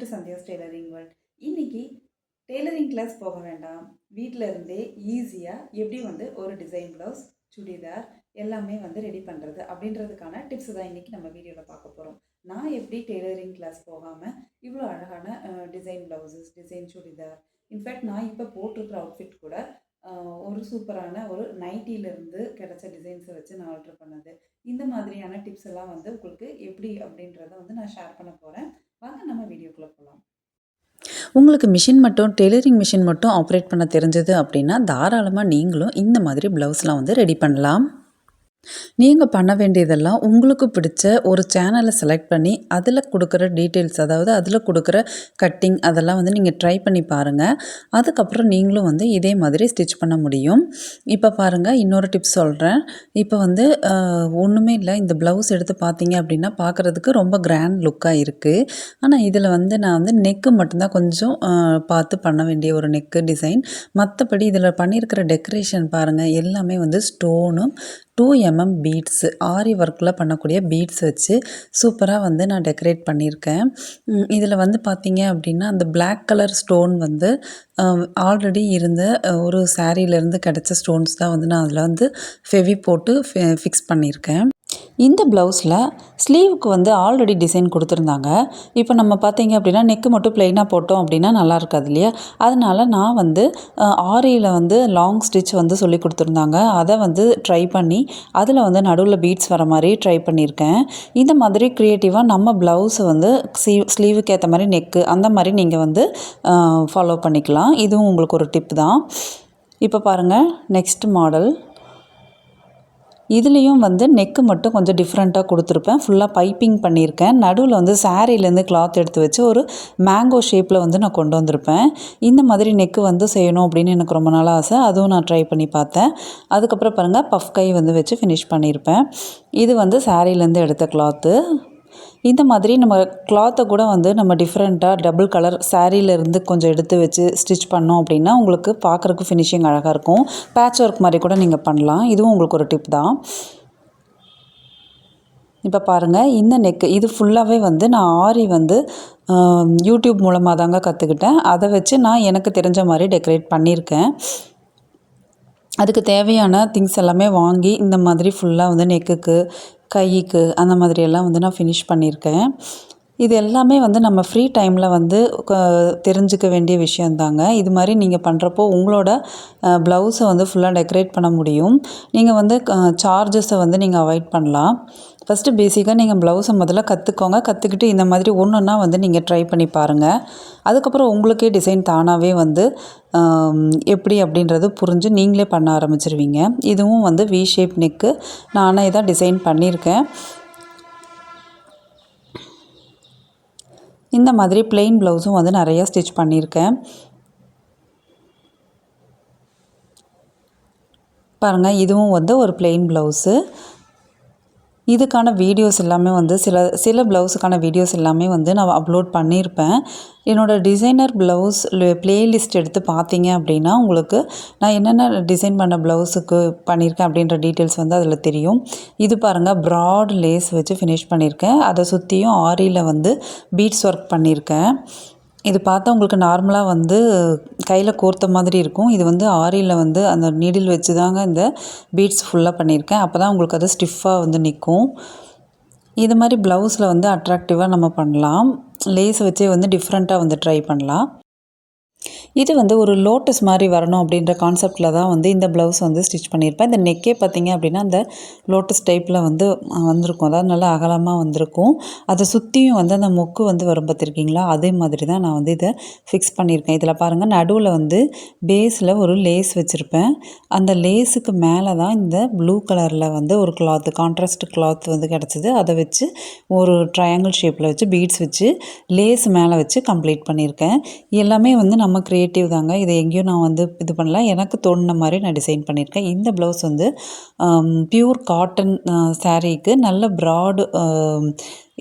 To Sandhya's tailoring world இன்னைக்கு tailoring class போக வேண்டாம். வீட்டில் இருந்தே ஈஸியாக எப்படி வந்து ஒரு டிசைன் ப்ளவுஸ் சுடிதார் எல்லாமே வந்து ரெடி பண்ணுறது அப்படின்றதுக்கான டிப்ஸ் தான் இன்றைக்கி நம்ம வீடியோவில் பார்க்க போகிறோம் நான் எப்படி டெய்லரிங் கிளாஸ் போகாமல் இவ்வளோ அழகான design blouses design churidar in fact நான் இப்போ போட்டிருக்கிற அவுட்ஃபிட் கூட ஒரு சூப்பரான ஒரு நைட்டியிலேருந்து கிடைச்ச டிசைன்ஸை வச்சு நான் ஆர்டர் பண்ணது. இந்த மாதிரியான டிப்ஸ் எல்லாம் வந்து உங்களுக்கு எப்படி அப்படின்றத வந்து நான் ஷேர் பண்ண போகிறேன் வாங்க நம்ம வீடியோக்குள்ளே போகலாம் உங்களுக்கு மிஷின் மட்டும் டெய்லரிங் மிஷின் மட்டும் ஆப்ரேட் பண்ண தெரிஞ்சது அப்படின்னா தாராளமாக நீங்களும் இந்த மாதிரி ப்ளவுஸ்லாம் வந்து ரெடி பண்ணலாம். நீங்கள் பண்ண வேண்டியதெல்லாம் உங்களுக்கு பிடிச்ச ஒரு சேனலை செலக்ட் பண்ணி அதில் கொடுக்குற டீட்டெயில்ஸ் அதாவது அதில் கொடுக்குற கட்டிங் அதெல்லாம் வந்து நீங்கள் ட்ரை பண்ணி பாருங்கள் அதுக்கப்புறம் நீங்களும் வந்து இதே மாதிரி ஸ்டிச் பண்ண முடியும். இப்போ பாருங்கள் இன்னொரு டிப்ஸ் சொல்கிறேன் இப்போ வந்து ஒன்றுமே இல்லை. இந்த ப்ளவுஸ் எடுத்து பார்த்தீங்க அப்படின்னா பார்க்குறதுக்கு ரொம்ப கிராண்ட் லுக்காக இருக்குது ஆனால் இதில் வந்து நான் வந்து நெக்கு மட்டும்தான் கொஞ்சம் பார்த்து பண்ண வேண்டிய ஒரு நெக்கு டிசைன் மற்றபடி இதில் பண்ணியிருக்கிற டெக்கரேஷன் பாருங்கள் எல்லாமே வந்து ஸ்டோனும் டூ எம்எம் பீட்ஸு ஆரி ஒர்க்கில் பண்ணக்கூடிய பீட்ஸ் வச்சு சூப்பராக வந்து நான் டெக்கரேட் பண்ணியிருக்கேன். இதில் வந்து பார்த்தீங்க அப்படின்னா அந்த பிளாக் கலர் ஸ்டோன் வந்து ஆல்ரெடி இருந்த ஒரு சாரீலேருந்து கிடச்ச ஸ்டோன்ஸ் தான் வந்து நான் அதில் வந்து ஃபெவி போட்டு ஃபிக்ஸ் பண்ணியிருக்கேன். இந்த ப்ளவுஸில் ஸ்லீவுக்கு வந்து ஆல்ரெடி டிசைன் கொடுத்துருந்தாங்க. இப்போ நம்ம பார்த்தீங்க அப்படின்னா நெக்கு மட்டும் ப்ளெயினாக போட்டோம் அப்படின்னா நல்லா இருக்காது இல்லையா? அதனால் நான் வந்து ஆரியில் வந்து லாங் ஸ்டிச் வந்து சொல்லி கொடுத்துருந்தாங்க. அதை வந்து ட்ரை பண்ணி அதில் வந்து நடுவில் பீட்ஸ் வர மாதிரி ட்ரை பண்ணியிருக்கேன். இந்த மாதிரி க்ரியேட்டிவாக நம்ம ப்ளவுஸை வந்து ஸ்லீ ஸ்லீவுக்கு ஏற்ற மாதிரி நெக்கு அந்த மாதிரி நீங்கள் வந்து ஃபாலோ பண்ணிக்கலாம். இதுவும் உங்களுக்கு ஒரு டிப் தான். இப்போ பாருங்கள் நெக்ஸ்ட் மாடல் இதுலேயும் வந்து நெக்கு மட்டும் கொஞ்சம் டிஃப்ரெண்ட்டாக கொடுத்துருப்பேன். ஃபுல்லாக பைப்பிங் பண்ணியிருக்கேன். நடுவில் வந்து சாரீலேருந்து கிளாத் எடுத்து வச்சு ஒரு மேங்கோ ஷேப்பில் வந்து நான் கொண்டு வந்திருப்பேன். இந்த மாதிரி நெக்கு வந்து செய்யணும் அப்படின்னு எனக்கு ரொம்ப நாள் ஆசை. அதுவும் நான் ட்ரை பண்ணி பார்த்தேன். அதுக்கப்புறம் பாருங்கள் பஃப் கை வந்து வச்சு ஃபினிஷ் பண்ணியிருப்பேன். இது வந்து சாரீலேருந்து எடுத்த கிளாத்து இந்த மாதிரி நம்ம கிளாத்தை கூட வந்து நம்ம டிஃப்ரெண்ட்டாக டபுள் கலர் இருந்து கொஞ்சம் எடுத்து வச்சு ஸ்டிச் பண்ணோம் அப்படின்னா உங்களுக்கு பார்க்குறக்கு ஃபினிஷிங் அழகாக இருக்கும். பேட்ச் ஒர்க் மாதிரி கூட நீங்கள் பண்ணலாம். இதுவும் உங்களுக்கு ஒரு டிப் தான். இப்போ பாருங்கள் இந்த நெக்கு இது ஃபுல்லாகவே வந்து நான் ஆரி வந்து யூடியூப் மூலமாக தாங்க கற்றுக்கிட்டேன் அதை வச்சு நான் எனக்கு தெரிஞ்ச மாதிரி டெக்கரேட் பண்ணியிருக்கேன். அதுக்கு தேவையான திங்ஸ் எல்லாமே வாங்கி இந்த மாதிரி ஃபுல்லாக வந்து நெக்குக்கு கைக்கு அந்த மாதிரி எல்லாம் வந்து நான் ஃபினிஷ் பண்ணியிருக்கேன். இது எல்லாமே வந்து நம்ம ஃப்ரீ டைமில் வந்து க- தெரிஞ்சுக்க வேண்டிய விஷயந்தாங்க இது மாதிரி நீங்கள் பண்ணுறப்போ உங்களோட ப்ளவுஸை வந்து ஃபுல்லாக டெக்கரேட் பண்ண முடியும். நீங்கள் வந்து சார்ஜஸை வந்து நீங்கள் அவாய்ட் பண்ணலாம். ஃபஸ்ட்டு பேசிக்காக நீங்கள் ப்ளவுஸை முதல்ல கற்றுக்கோங்க கற்றுக்கிட்டு இந்த மாதிரி ஒன்று ஒன்றா வந்து நீங்கள் ட்ரை பண்ணி பாருங்கள் அதுக்கப்புறம் உங்களுக்கே டிசைன் தானாகவே வந்து எப்படி அப்படின்றது புரிஞ்சு நீங்களே பண்ண ஆரம்பிச்சிருவீங்க. இதுவும் வந்து வி ஷேப் நெக்கு நானே தான் டிசைன் பண்ணியிருக்கேன். இந்த மாதிரி பிளெயின் ப்ளவுஸும் வந்து நிறையா ஸ்டிச் பண்ணியிருக்கேன். பாருங்கள் இதுவும் வந்து ஒரு பிளெயின் ப்ளவுஸு இதுக்கான வீடியோஸ் எல்லாமே வந்து சில சில ப்ளவுஸுக்கான வீடியோஸ் எல்லாமே வந்து நான் அப்லோட் பண்ணியிருப்பேன். என்னோடய டிசைனர் ப்ளவுஸ் ப்ளேலிஸ்ட் எடுத்து பார்த்தீங்க அப்படின்னா உங்களுக்கு நான் என்னென்ன டிசைன் பண்ண ப்ளவுஸுக்கு பண்ணியிருக்கேன் அப்படின்ற டீட்டெயில்ஸ் வந்து அதில் தெரியும். இது பாருங்கள் ப்ராட் லேஸ் வச்சு ஃபினிஷ் பண்ணியிருக்கேன். அதை சுற்றியும் ஆரியில் வந்து பீட்ஸ் ஒர்க் பண்ணியிருக்கேன். இது பார்த்தா உங்களுக்கு நார்மலாக வந்து கையில் கோர்த்த மாதிரி இருக்கும். இது வந்து ஆரியில் வந்து அந்த நீடில் வச்சு தாங்க இந்த பீட்ஸ் ஃபுல்லாக பண்ணியிருக்கேன். அப்போ தான் உங்களுக்கு அது ஸ்டிஃபாக வந்து நிற்கும் இது மாதிரி ப்ளவுஸில் வந்து அட்ராக்டிவாக நம்ம பண்ணலாம். லேஸ் வச்சே வந்து டிஃப்ரெண்ட்டாக வந்து ட்ரை பண்ணலாம். இது வந்து ஒரு லோட்டஸ் மாதிரி வரணும் அப்படின்ற கான்செப்டில் தான் வந்து இந்த ப்ளவுஸ் வந்து ஸ்டிச் பண்ணியிருப்பேன். இந்த நெக்கே பார்த்தீங்க அப்படின்னா அந்த லோட்டஸ் டைப்பில் வந்து வந்திருக்கும். அதாவது நல்லா அகலமாக வந்திருக்கும். அதை சுற்றியும் வந்து அந்த மொக்கு வந்து வரும் பார்த்துருக்கீங்களா? அதே மாதிரி தான் நான் வந்து இதை ஃபிக்ஸ் பண்ணியிருக்கேன். இதில் பாருங்கள் நடுவில் வந்து பேஸில் ஒரு லேஸ் வச்சுருப்பேன். அந்த லேஸுக்கு மேலே தான் இந்த ப்ளூ கலரில் வந்து ஒரு கிளாத் கான்ட்ராஸ்ட் கிளாத் வந்து கிடச்சிது. அதை வச்சு ஒரு ட்ரையாங்கிள் ஷேப்பில் வச்சு பீட்ஸ் வச்சு லேஸ் மேலே வச்சு கம்ப்ளீட் பண்ணியிருக்கேன். எல்லாமே வந்து நம்ம க்ரியேட்டிவ் தாங்க. இதை எங்கேயும் நான் வந்து இது பண்ணல. எனக்கு தோணுன மாதிரி நான் டிசைன் பண்ணியிருக்கேன். இந்த ப்ளவுஸ் வந்து பியூர் காட்டன் சாரீக்கு நல்ல ப்ராடு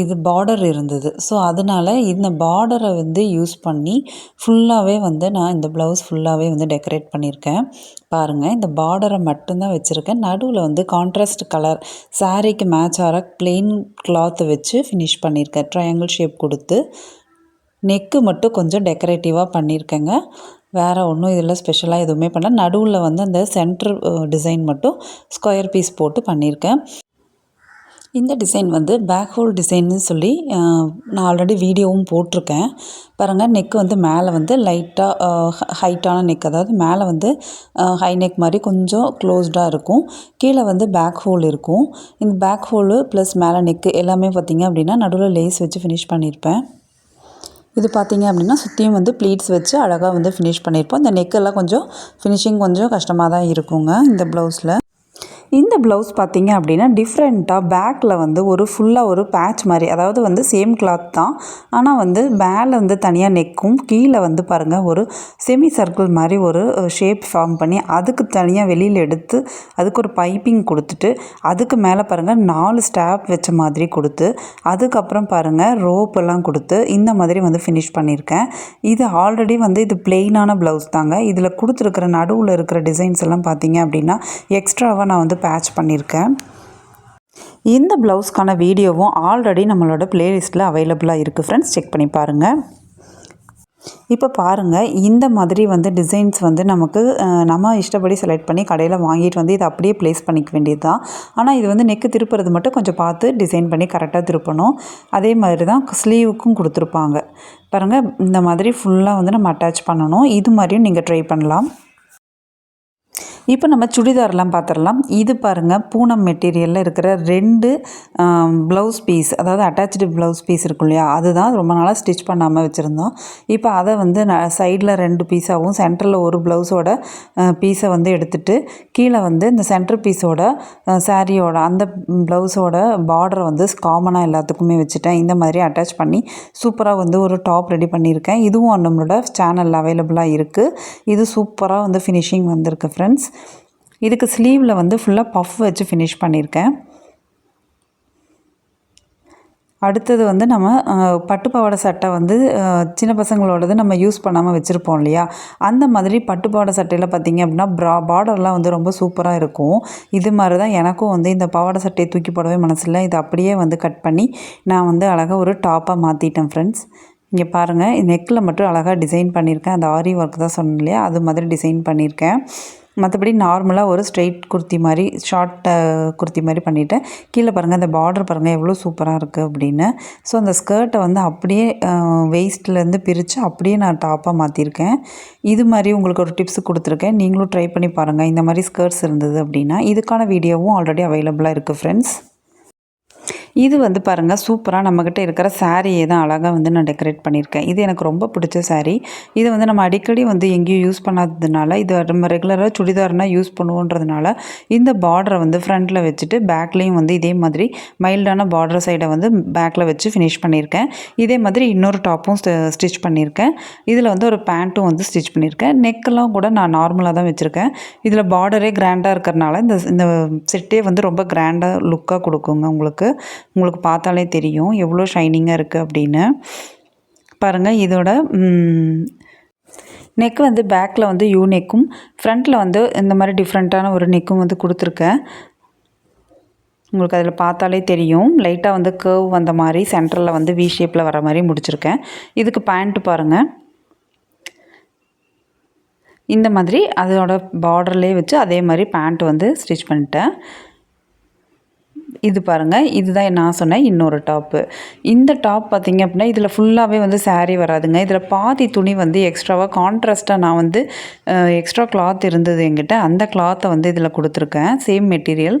இது பார்டர் இருந்தது. ஸோ அதனால் இந்த பார்டரை வந்து யூஸ் பண்ணி ஃபுல்லாகவே வந்து நான் இந்த ப்ளவுஸ் ஃபுல்லாகவே வந்து டெக்கரேட் பண்ணியிருக்கேன். பாருங்கள் இந்த பார்டரை மட்டும்தான் வச்சுருக்கேன். நடுவில் வந்து கான்ட்ராஸ்ட் கலர் சாரீக்கு மேட்ச் ஆகிற plain கிளாத்தை வச்சு ஃபினிஷ் பண்ணியிருக்கேன். ட்ரையாங்கிள் ஷேப் கொடுத்து. நெக்கு மட்டும் கொஞ்சம் டெக்கரேட்டிவாக பண்ணியிருக்கேங்க வேறு ஒன்றும் இதில் ஸ்பெஷலாக எதுவுமே பண்ணல. நடுவில் வந்து அந்த சென்டர் டிசைன் மட்டும் ஸ்கொயர் பீஸ் போட்டு பண்ணியிருக்கேன் இந்த டிசைன் வந்து பேக் ஹோல் டிசைன்னு சொல்லி நான் ஆல்ரெடி வீடியோவும் போட்டிருக்கேன். பாருங்கள் நெக் வந்து மேலே வந்து லைட்டாக ஹைட்டான நெக் அதாவது மேலே வந்து ஹை நெக் மாதிரி கொஞ்சம் க்ளோஸ்டாக இருக்கும். கீழே வந்து பேக் ஹோல் இருக்கும். இந்த பேக் ஹோலு ப்ளஸ் மேலே நெக்கு எல்லாமே பார்த்திங்க அப்படின்னா நடுவில் லேஸ் வச்சு ஃபினிஷ் பண்ணியிருப்பேன் இது பார்த்திங்க அப்படின்னா சுற்றியும் வந்து ப்ளீட்ஸ் வச்சு அழகாக வந்து ஃபினிஷ் பண்ணியிருப்போம். இந்த நெக்கெல்லாம் கொஞ்சம் ஃபினிஷிங் கொஞ்சம் கஷ்டமாக தான் இருக்குங்க இந்த ப்ளவுஸில் இந்த ப்ளவுஸ் பார்த்தீங்க அப்படின்னா டிஃப்ரெண்ட்டாக பேக்கில் வந்து ஒரு ஃபுல்லாக ஒரு பேட்ச் மாதிரி அதாவது வந்து சேம் கிளாத் தான். ஆனால் வந்து மேலே வந்து தனியாக நெக்கும் கீழே வந்து பாருங்கள் ஒரு செமி சர்க்கிள் மாதிரி ஒரு ஷேப் ஃபார்ம் பண்ணி அதுக்கு தனியாக வெளியில் எடுத்து அதுக்கு ஒரு பைப்பிங் கொடுத்துட்டு அதுக்கு மேலே பாருங்கள் நாலு ஸ்டாப் வச்ச மாதிரி கொடுத்து அதுக்கப்புறம் பாருங்கள் ரோப் எல்லாம் கொடுத்து இந்த மாதிரி வந்து ஃபினிஷ் பண்ணியிருக்கேன். இது ஆல்ரெடி வந்து இது பிளெயினான ப்ளவுஸ் தாங்க. இதில் கொடுத்துருக்குற நடுவில் இருக்கிற டிசைன்ஸ் எல்லாம் பார்த்தீங்க அப்படின்னா எக்ஸ்ட்ராவாக நான் வந்து பேட்ச் பண்ணியிருக்கேன். இந்த ப்ளவுஸ்க்கான வீடியோவும் ஆல்ரெடி நம்மளோட ப்ளேலிஸ்ட்டில் அவைலபிளாக இருக்குது ஃப்ரெண்ட்ஸ் செக் பண்ணி பாருங்கள் இப்போ பாருங்கள் இந்த மாதிரி வந்து டிசைன்ஸ் வந்து நமக்கு நம்ம இஷ்டப்படி செலக்ட் பண்ணி கடையில் வாங்கிட்டு வந்து இதை அப்படியே ப்ளேஸ் பண்ணிக்க வேண்டியது தான் ஆனால் இது வந்து நெக்கு திருப்புறது மட்டும் கொஞ்சம் பார்த்து டிசைன் பண்ணி கரெக்டாக திருப்பணும். அதே மாதிரி தான் ஸ்லீவுக்கும் கொடுத்துருப்பாங்க. பாருங்கள் இந்த மாதிரி ஃபுல்லாக வந்து நம்ம அட்டாச் பண்ணணும். இது மாதிரியும் நீங்கள் ட்ரை பண்ணலாம். இப்போ நம்ம சுடிதார்லாம் பார்த்துடலாம். இது பாருங்கள் பூனம் மெட்டீரியலில் இருக்கிற ரெண்டு ப்ளவுஸ் பீஸ் அதாவது அட்டாச்சு ப்ளவுஸ் பீஸ் இருக்கும் இல்லையா? அதுதான் ரொம்ப நாளாக ஸ்டிச் பண்ணாமல் வச்சுருந்தோம். இப்போ அதை வந்து சைடில் ரெண்டு பீஸாகவும் சென்டரில் ஒரு ப்ளவுஸோட பீஸை வந்து எடுத்துட்டு கீழே வந்து இந்த சென்டர் பீஸோட சாரியோட அந்த ப்ளவுஸோட பார்டரை வந்து காமனாக எல்லாத்துக்குமே வச்சுட்டேன். இந்த மாதிரி அட்டாச் பண்ணி சூப்பராக வந்து ஒரு டாப் ரெடி பண்ணியிருக்கேன். இதுவும் நம்மளோட சேனலில் அவைலபிளாக இருக்குது இது சூப்பராக வந்து ஃபினிஷிங் வந்திருக்கு ஃப்ரெண்ட்ஸ் இதுக்கு ஸ்லீவில் வந்து ஃபுல்லாக பஃப் வச்சு ஃபினிஷ் பண்ணியிருக்கேன் அடுத்தது வந்து நம்ம பட்டு பாவாடை சட்டை வந்து சின்ன பசங்களோடது நம்ம யூஸ் பண்ணாமல் வச்சுருப்போம் இல்லையா? அந்த மாதிரி பட்டு பாவாடை சட்டையில் பார்த்தீங்க அப்படின்னா ப்ரா பார்டர்லாம் வந்து ரொம்ப சூப்பராக இருக்கும். இது மாதிரி தான் எனக்கும் வந்து இந்த பாவாடை சட்டையை தூக்கி போடவே மனசில் இதை அப்படியே வந்து கட் பண்ணி நான் வந்து அழகாக ஒரு டாப்பாக மாற்றிட்டேன் ஃப்ரெண்ட்ஸ் இங்கே பாருங்கள் நெக்கில் மட்டும் அழகாக டிசைன் பண்ணியிருக்கேன் அந்த ஆரி ஒர்க் தான் சொன்னேன் இல்லையா? அது மாதிரி டிசைன் பண்ணியிருக்கேன் மற்றபடி நார்மலாக ஒரு ஸ்ட்ரெயிட் குர்த்தி மாதிரி ஷார்ட் குர்த்தி மாதிரி பண்ணிவிட்டேன் கீழே பாருங்கள் அந்த பார்டர் பாருங்கள் எவ்வளோ சூப்பராக இருக்குது அப்படின்னு. ஸோ அந்த ஸ்கர்ட்டை வந்து அப்படியே வேஸ்ட்லேருந்து பிரித்து அப்படியே நான் டாப்பாக மாற்றிருக்கேன் இது மாதிரி உங்களுக்கு ஒரு டிப்ஸ் கொடுத்துருக்கேன். நீங்களும் ட்ரை பண்ணி பாருங்கள் இந்த மாதிரி ஸ்கர்ட்ஸ் இருந்தது அப்படின்னா இதுக்கான வீடியோவும் ஆல்ரெடி அவைலபிளாக இருக்குது ஃப்ரெண்ட்ஸ் இது வந்து பாருங்கள் சூப்பராக நம்மக்கிட்ட இருக்கிற சாரியை தான் அழகாக வந்து நான் டெக்கரேட் பண்ணியிருக்கேன். இது எனக்கு ரொம்ப பிடிச்ச சாரீ. இது வந்து நம்ம அடிக்கடி வந்து எங்கேயும் யூஸ் பண்ணாததுனால இது நம்ம ரெகுலராக சுடிதார்னா யூஸ் பண்ணுவோன்றதுனால இந்த பார்டரை வந்து ஃப்ரண்ட்டில் வச்சுட்டு பேக்லேயும் வந்து இதே மாதிரி மைல்டான பார்டர் சைடை வந்து பேக்கில் வச்சு ஃபினிஷ் பண்ணியிருக்கேன். இதே மாதிரி இன்னொரு டாப்பும் ஸ்டிச் பண்ணியிருக்கேன். இதில் வந்து ஒரு பேண்ட்டும் வந்து ஸ்டிச் பண்ணியிருக்கேன். நெக்கெல்லாம் கூட நான் நார்மலாக தான் வச்சுருக்கேன். இதில் பார்டரே கிராண்டாக இருக்கிறனால இந்த இந்த செட்டே வந்து ரொம்ப கிராண்டாக லுக்காக கொடுக்குங்க உங்களுக்கு. உங்களுக்கு பார்த்தாலே தெரியும். எவ்வளோ ஷைனிங்காக இருக்குது அப்படின்னு. பாருங்கள் இதோட நெக் வந்து பேக்கில் வந்து யூ நெக்கும் ஃப்ரண்ட்டில் வந்து இந்த மாதிரி டிஃப்ரெண்ட்டான ஒரு நெக்கும் வந்து கொடுத்துருக்கேன். உங்களுக்கு அதில் பார்த்தாலே தெரியும். லைட்டாக வந்து கேர்வ் வந்த மாதிரி சென்டரில் வந்து வி ஷேப்பில் வர மாதிரி முடிச்சிருக்கேன். இதுக்கு பேண்ட்டு பாருங்கள் இந்த மாதிரி அதோட பார்டர்லேயே வச்சு அதே மாதிரி பேண்ட் வந்து ஸ்டிச் பண்ணிட்டேன். இது பாருங்கள் இதுதான் நான் சொன்னேன் இன்னொரு டாப்பு இந்த டாப் பார்த்திங்க அப்படின்னா இதில் ஃபுல்லாகவே வந்து சாரீ வராதுங்க. இதில் பாதி துணி வந்து எக்ஸ்ட்ராவாக கான்ட்ராஸ்ட்டாக நான் வந்து எக்ஸ்ட்ரா கிளாத் இருந்தது என்கிட்ட. அந்த கிளாத்தை வந்து இதில் கொடுத்துருக்கேன். சேம் மெட்டீரியல்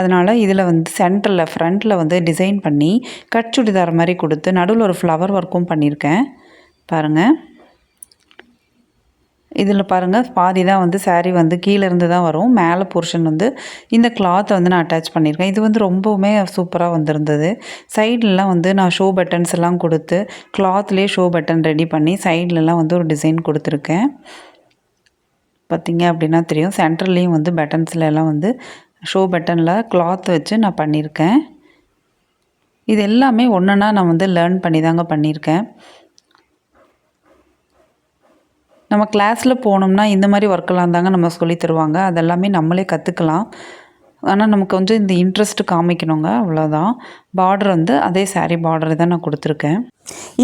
அதனால் இதில் வந்து சென்டரில் ஃப்ரண்ட்டில் வந்து டிசைன் பண்ணி கட் சுடிதார் மாதிரி கொடுத்து நடுவில் ஒரு ஃப்ளவர் ஒர்க்கும் பண்ணியிருக்கேன். பாருங்கள் இதில் பாருங்கள் பாதி தான் வந்து சேரீ வந்து கீழே இருந்து தான் வரும். மேலே போர்ஷன் வந்து இந்த கிளாத்தை வந்து நான் அட்டாச் பண்ணியிருக்கேன். இது வந்து ரொம்பவுமே சூப்பராக வந்திருந்தது. சைட்லலாம் வந்து நான் ஷோ பட்டன்ஸ் எல்லாம் கொடுத்து கிளாத்லேயே ஷோ பட்டன் ரெடி பண்ணி சைட்லலாம் வந்து ஒரு டிசைன் கொடுத்துருக்கேன். பார்த்தீங்க அப்படின்னா தெரியும் சென்டர்லேயும் வந்து பட்டன்ஸில் எல்லாம் வந்து ஷோ பட்டனில் கிளாத் வச்சு நான் பண்ணியிருக்கேன். இது எல்லாமே ஒன்றுனா நான் வந்து லேர்ன் பண்ணி தாங்க பண்ணியிருக்கேன். நம்ம கிளாஸில் போனோம்னா இந்த மாதிரி ஒர்க்கெல்லாம் தாங்க நம்ம சொல்லி தருவாங்க. அதெல்லாமே நம்மளே கற்றுக்கலாம் ஆனால் நமக்கு வந்து இந்த இன்ட்ரெஸ்ட் காமிக்கணுங்க அவ்வளோதான் பார்டர் வந்து அதே சாரீ பார்டர் தான் நான் கொடுத்துருக்கேன்.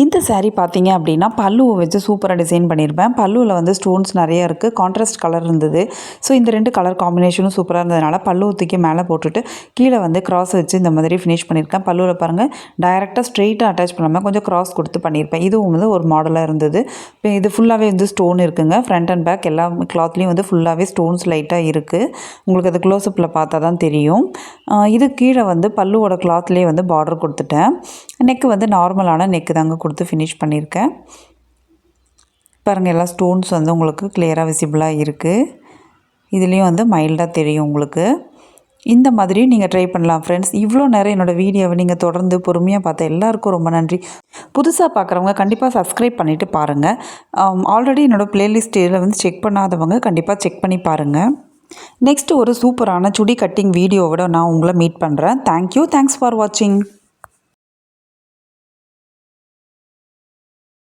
இந்த சாரீ பார்த்தீங்க அப்படின்னா பல்லுவை வச்சு சூப்பராக டிசைன் பண்ணியிருப்பேன். பல்லுவில் வந்து ஸ்டோன்ஸ் நிறைய இருக்குது கான்ட்ராஸ்ட் கலர் இருந்தது. ஸோ இந்த ரெண்டு கலர் காம்பினேஷனும் சூப்பராக இருந்ததுனால பல்லுவத்துக்கு மேலே போட்டுட்டு கீழே வந்து கிராஸ் வச்சு இந்த மாதிரி ஃபினிஷ் பண்ணியிருக்கேன். பல்லுவில் பாருங்கள் டைரெக்டாக ஸ்ட்ரெயிட்டாக அட்டாச் பண்ணாமல் கொஞ்சம் கிராஸ் கொடுத்து பண்ணியிருப்பேன். இதுவும் வந்து ஒரு மாடலாக இருந்தது. இப்போ இது ஃபுல்லாகவே வந்து ஸ்டோன் இருக்குங்க. ஃப்ரண்ட் அண்ட் பேக் எல்லா கிளாத்லேயும் வந்து ஃபுல்லாகவே ஸ்டோன்ஸ் லைட்டாக இருக்குது உங்களுக்கு அது க்ளோஸ்அப்பில் பார்த்தா தான் தெரியும். இது கீழே வந்து பல்லுவோட கிளாத்லேயே வந்து பார்டர் கொடுத்துட்டேன். நெக் வந்து நார்மலான நெக் நெக்கு தாங்க கொடுத்து ஃபினிஷ் பண்ணியிருக்கேன். பாருங்கள் எல்லா ஸ்டோன்ஸ் வந்து உங்களுக்கு கிளியராக விசிபிளாக இருக்குது இதுலேயும் வந்து மைல்டாக தெரியும் உங்களுக்கு. இந்த மாதிரி நீங்கள் ட்ரை பண்ணலாம் ஃப்ரெண்ட்ஸ் இவ்வளோ நேரம் என்னோடய வீடியோவை நீங்கள் தொடர்ந்து பொறுமையாக பார்த்த எல்லாருக்கும் ரொம்ப நன்றி. புதுசாக பார்க்குறவங்க கண்டிப்பாக சப்ஸ்கிரைப் பண்ணிவிட்டு பாருங்கள் ஆல்ரெடி என்னோடய ப்ளேலிஸ்ட்டில் வந்து செக் பண்ணாதவங்க கண்டிப்பாக செக் பண்ணி பாருங்கள் நெக்ஸ்ட் ஒரு சூப்பரான சுடி கட்டிங் வீடியோவோட நான் உங்களை மீட் பண்ணுறேன் தேங்க்யூ தேங்க்ஸ் ஃபார் வாட்சிங்